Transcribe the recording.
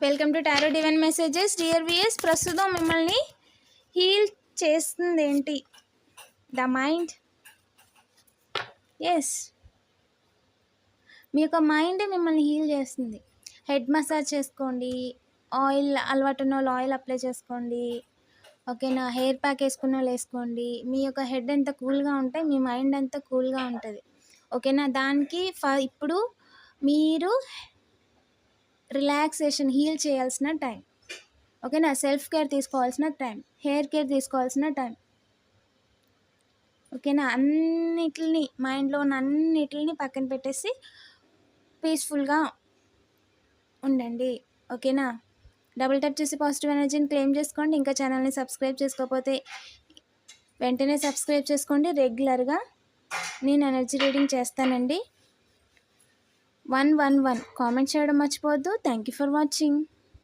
Welcome to tarot divine messages dear VS ప్రస్తుతం మిమ్మల్ని heal చేస్తుంది ఏంటి ద మైండ్ ఎస్ మీ యొక్క మైండ్ మిమ్మల్ని హీల్ చేస్తుంది. హెడ్ మసాజ్ చేసుకోండి. ఆయిల్ అలవాటు ఉన్న వాళ్ళు ఆయిల్ అప్లై చేసుకోండి. ఓకేనా? హెయిర్ ప్యాక్ వేసుకున్న వాళ్ళు వేసుకోండి. మీ యొక్క హెడ్ ఎంత కూల్గా ఉంటే మీ మైండ్ అంత కూల్గా ఉంటుంది. ఓకేనా? దానికి ఫ ఇప్పుడు మీరు రిలాక్సేషన్ హీల్ చేయాల్సిన టైం. ఓకేనా? సెల్ఫ్ కేర్ తీసుకోవాల్సిన టైం. హెయిర్ కేర్ తీసుకోవాల్సిన టైం. ఓకేనా? అన్నిటిని మైండ్లో ఉన్న అన్నిటిని పక్కన పెట్టేసి పీస్ఫుల్గా ఉండండి. ఓకేనా? డబుల్ టచ్ చేసి పాజిటివ్ ఎనర్జీని క్లెయిమ్ చేసుకోండి. ఇంకా ఛానల్ని సబ్స్క్రైబ్ చేసుకోకపోతే వెంటనే సబ్స్క్రైబ్ చేసుకోండి. రెగ్యులర్గా నేను ఎనర్జీ రీడింగ్ చేస్తానండి. One one one. కామెంట్ చేయడం మర్చిపోవద్దు. Thank you for watching